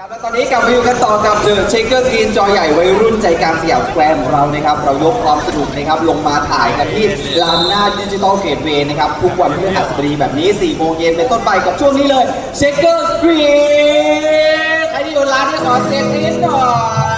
ครับและตอนนี้กับวิวกันต่อกับ The Shaker Screen จอใหญ่วัยรุ่นใจกลางสยามสแควร์ของเรานะครับ เรายกความสนุกนะครับ ลงมาถ่ายกันที่ลานหน้าดิจิตอลเกตเวย์นะครับ ทุกวันพฤหัสบดีแบบนี้4โมงเย็นเป็นต้นไปกับช่วงนี้เลยเชคเกอร์สกรีนใครที่อยู่ร้านนี่ขอเสียงนิดหน่อย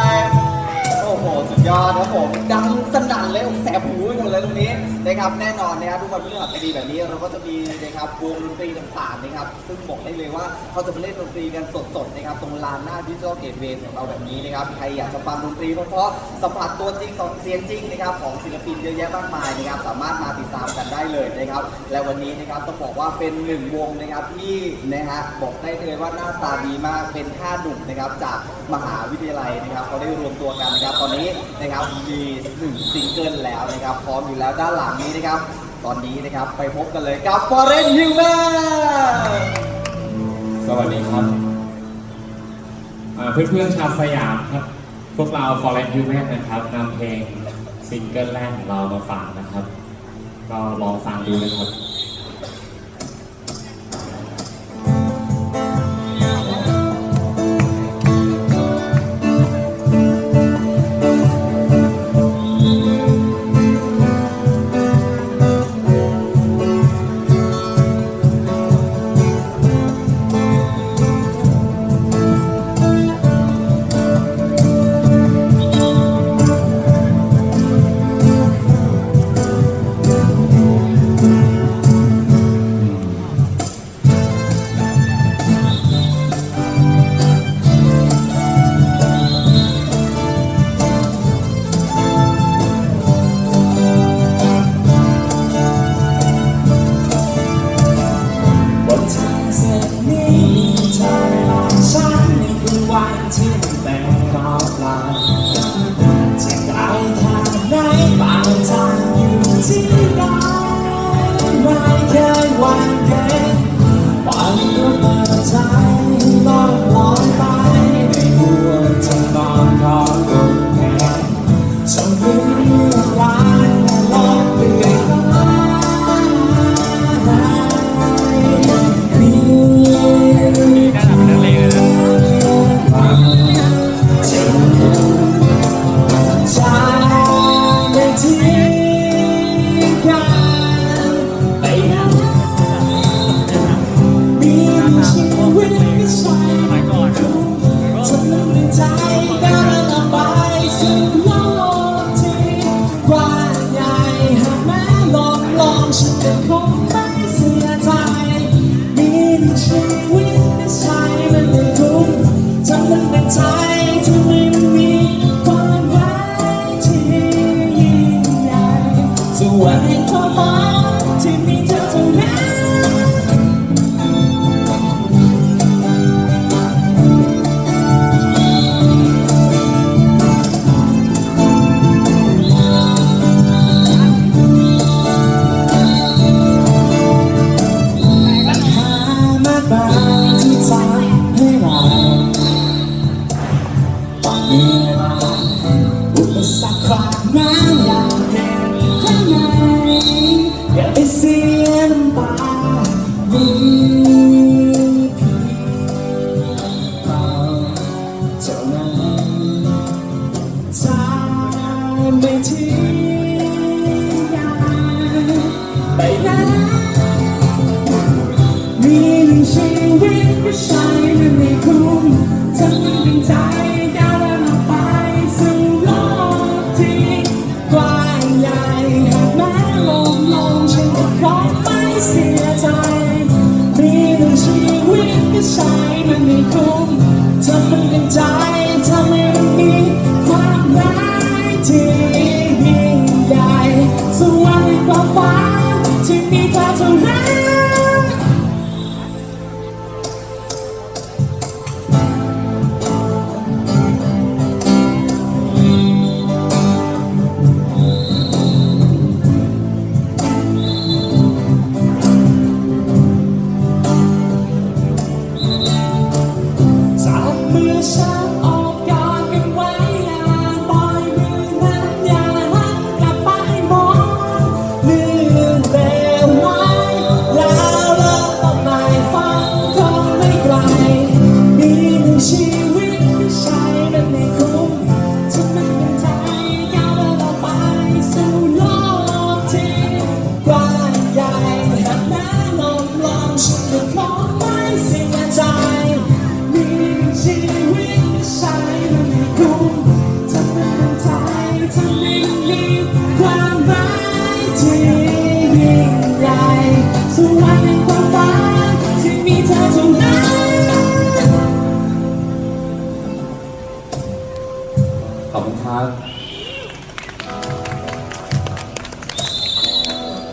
ยอดครับผมดังสนั่นเลยแสบหูไปหมดเลยตรงนี้นะครับแน่นอนนะครับทุกวันพฤหัสบดีแบบนี้เราก็จะมีนะครับวงดนตรีต่างๆนะครับซึ่งบอกได้เลยว่าเขาจะมาเล่นดนตรีกันสดๆนะครับตรงลานหน้าดิจิทัลเกตเวย์ของเราแบบนี้นะครับใครอยากจะฟังดนตรีเพราะๆสัมผัสตัวจริงเสียงจริงนะครับของศิลปินเยอะแยะมากมายนะครับสามารถมาติดตามกันได้เลยนะครับและวันนี้นะครับต้องบอกว่าเป็นหนึ่งวงนะครับที่นะฮะบอกได้เลยว่าหน้าตาดีมากเป็นห้าหนุ่มนะครับจากมหาวิทยาลัยนะครับเขาได้รวมตัวกันนะครับตอนนี้นะครับมีหนึ่งซิงเกิลแล้วนะครับ พร้อมอยู่แล้วด้านหลังนี้นะครับ ตอนนี้นะครับไปพบกันเลยกับ Foreign Human สวัสดีครับเพื่อนๆชาวสยามครับ พวกเรา Forest Human นะครับนำเพลงซิงเกิลแรกของเรามาฝากนะครับ ก็ลองฟังดูนะครับ องเหนื่อยล้าอุปสรรคความน้ มันไม่คุ้มทำมันเป็นใจทำให้มันมีความหมายที่ยิ่งใหญ่สวรรค์ในความฝันที่มีเธอเท่านั้น